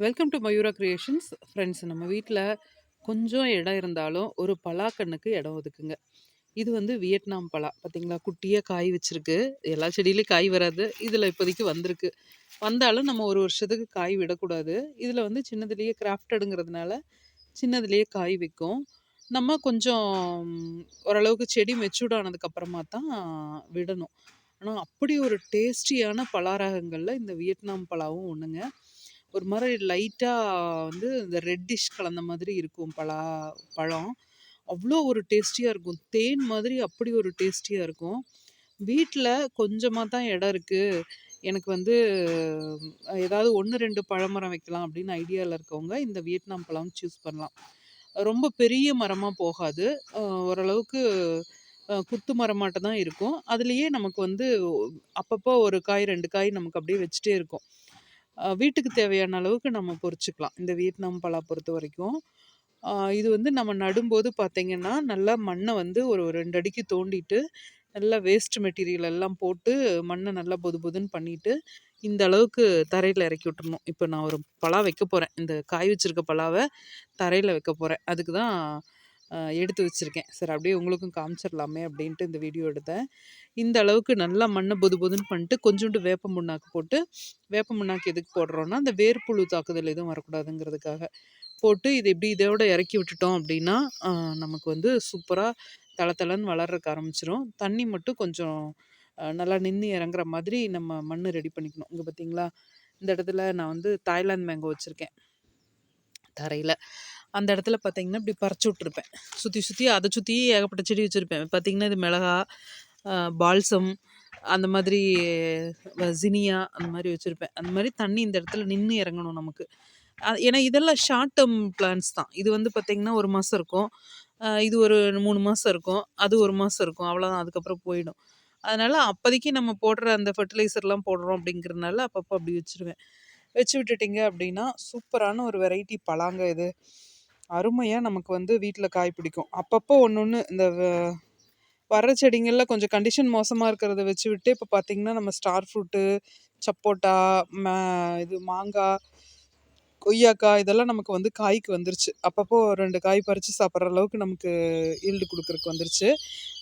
Welcome to Mayura creations friends நம்ம வீட்டில் கொஞ்சம் இடம் இருந்தாலும் ஒரு பலாக்கண்ணுக்கு இடம் ஒதுக்குங்க. இது வந்து வியட்நாம் பலா. பார்த்தீங்களா குட்டியாக காய் வச்சிருக்கு. எல்லா செடியிலையும் காய் வராது. இதில் இப்போதைக்கு வந்திருக்கு. வந்தாலும் நம்ம ஒரு வருஷத்துக்கு காய் விடக்கூடாது. இதில் வந்து சின்னதுலேயே கிராஃப்டடுங்கிறதுனால சின்னதுலேயே காய் விற்கும் நம்ம கொஞ்சம் ஓரளவுக்கு செடி மெச்சூர்ட் ஆனதுக்கப்புறமா தான் விடணும். ஆனால் அப்படி ஒரு டேஸ்டியான பலாரகங்களில் இந்த வியட்நாம் பலாவும் ஒன்றுங்க ஒரு மாதிரி லைட்டாக வந்து இந்த ரெட்டிஷ் கலந்த மாதிரி இருக்கும் பலா பழம். அவ்வளோ ஒரு டேஸ்டியாக இருக்கும். தேன் மாதிரி அப்படி ஒரு டேஸ்டியாக இருக்கும். வீட்டில் கொஞ்சமாக தான் இடம் இருக்குது எனக்கு வந்து ஏதாவது ஒன்று ரெண்டு பழமரம் வைக்கலாம் அப்படின்னு ஐடியாவில் இருக்கவங்க இந்த வியட்நாம் பழம் சூஸ் பண்ணலாம். ரொம்ப பெரிய மரமாக போகாது. ஓரளவுக்கு குத்து மரமாட்ட தான் இருக்கும். அதுலேயே நமக்கு வந்து அப்பப்போ ஒரு காய் ரெண்டு காய் நமக்கு அப்படியே வச்சுட்டே இருக்கும். வீட்டுக்கு தேவையான அளவுக்கு நம்ம பொறிச்சுக்கலாம். இந்த வியட்நாம் பலா பொறுத்த வரைக்கும். இது வந்து நம்ம நடும்போது பார்த்திங்கன்னா நல்லா மண்ணை வந்து ஒரு ரெண்டு அடிக்கு தோண்டிட்டு நல்லா வேஸ்ட் மெட்டீரியல் எல்லாம் போட்டு மண்ணை நல்லா பொது பொதுன்னு பண்ணிவிட்டு இந்த அளவுக்கு தரையில் இறக்கி விட்டுறணும். இப்போ நான் ஒரு பலா வைக்க போகிறேன் இந்த காய் வச்சுருக்க பலாவை தரையில் வைக்க போகிறேன் அதுக்கு தான் எடுத்து வச்சுருக்கேன். சரி அப்படியே உங்களுக்கும் காமிச்சிடலாமே அப்படின்ட்டு இந்த வீடியோ எடுத்தேன். இந்த அளவுக்கு நல்லா மண்ணை பொது பொதுன்னு பண்ணிட்டு கொஞ்சோண்டு வேப்ப முன்னாக்கு போட்டு வேப்ப முன்னாக்கு எதுக்கு போடுறோன்னா அந்த வேர்ப்புழு தாக்குதல் எதுவும் வரக்கூடாதுங்கிறதுக்காக போட்டு இது இப்படி இதோட இறக்கி விட்டுட்டோம் அப்படின்னா நமக்கு வந்து சூப்பராக தள தளன்னு வளர்றக்கு ஆரம்பிச்சிரும். தண்ணி மட்டும் கொஞ்சம் நல்லா நின்று இறங்குற மாதிரி நம்ம மண் ரெடி பண்ணிக்கணும். இங்கே பார்த்தீங்களா? இந்த இடத்துல நான் வந்து தாய்லாந்து மேங்கோ வச்சுருக்கேன். தரையில். அந்த இடத்துல பார்த்தீங்கன்னா இப்படி பறிச்சு விட்ருப்பேன் சுற்றி சுற்றி அதை சுற்றி ஏகப்பட்ட செடி வச்சுருப்பேன். பார்த்திங்கன்னா இது மிளகா பால்சம் அந்த மாதிரி ஜினியா அந்த மாதிரி வச்சுருப்பேன். அந்த மாதிரி தண்ணி இந்த இடத்துல நின்று இறங்கணும் நமக்கு. ஏன்னா இதெல்லாம் ஷார்ட் டேர்ம் பிளான்ஸ் தான். இது வந்து பார்த்திங்கன்னா ஒரு மாதம் இருக்கும். இது ஒரு மூணு மாதம் இருக்கும். அது ஒரு மாதம் இருக்கும். அவ்வளோதான் அதுக்கப்புறம் போயிடும். அதனால் அப்போதைக்கு நம்ம போடுற அந்த ஃபர்டிலைசர்லாம் போடுறோம் அப்படிங்கிறதுனால அப்பப்போ அப்படி வச்சுருவேன். வச்சு விட்டுட்டிங்க அப்படின்னா சூப்பரான ஒரு வெரைட்டி பழாங்க இது. அருமையாக நமக்கு வந்து வீட்டில் காய் பிடிக்கும். அப்பப்போ ஒன்று ஒன்று இந்த வர்ற செடிங்களில் கொஞ்சம் கண்டிஷன் மோசமாக இருக்கிறத வச்சு விட்டு இப்போ பார்த்திங்கன்னா நம்ம ஸ்டார் ஃப்ரூட்டு சப்போட்டா மே இது மாங்காய் கொய்யாக்காய் இதெல்லாம் நமக்கு வந்து காய்க்கு வந்துருச்சு. அப்பப்போ ரெண்டு காய் பறித்து சாப்பிட்ற அளவுக்கு நமக்கு ஈல்டு கொடுக்குறக்கு வந்துருச்சு.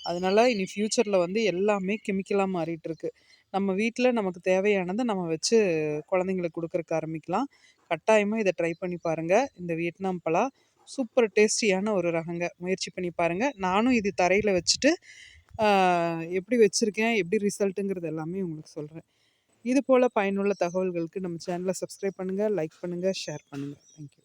அதனால் இனி ஃப்யூச்சரில் வந்து எல்லாமே கெமிக்கலாக மாறிட்டுருக்கு. நம்ம வீட்டில் நமக்கு தேவையானதை நம்ம வச்சு குழந்தைங்களுக்கு கொடுக்குறக்கு ஆரம்பிக்கலாம். கட்டாயமாக இதை ட்ரை பண்ணி பாருங்கள் இந்த வியட்நாம் பழம் சூப்பர் டேஸ்டியான ஒரு ரகங்க. முயற்சி பண்ணி பாருங்கள் நானும் இது தரையில் வச்சுட்டு எப்படி வச்சுருக்கேன் எப்படி ரிசல்ட்டுங்கிறது எல்லாமே உங்களுக்கு சொல்கிறேன் இது போல் பயனுள்ள தகவல்களுக்கு நம்ம சேனலை சப்ஸ்கிரைப் பண்ணுங்கள் லைக் பண்ணுங்கள் ஷேர் பண்ணுங்கள் தேங்க்யூ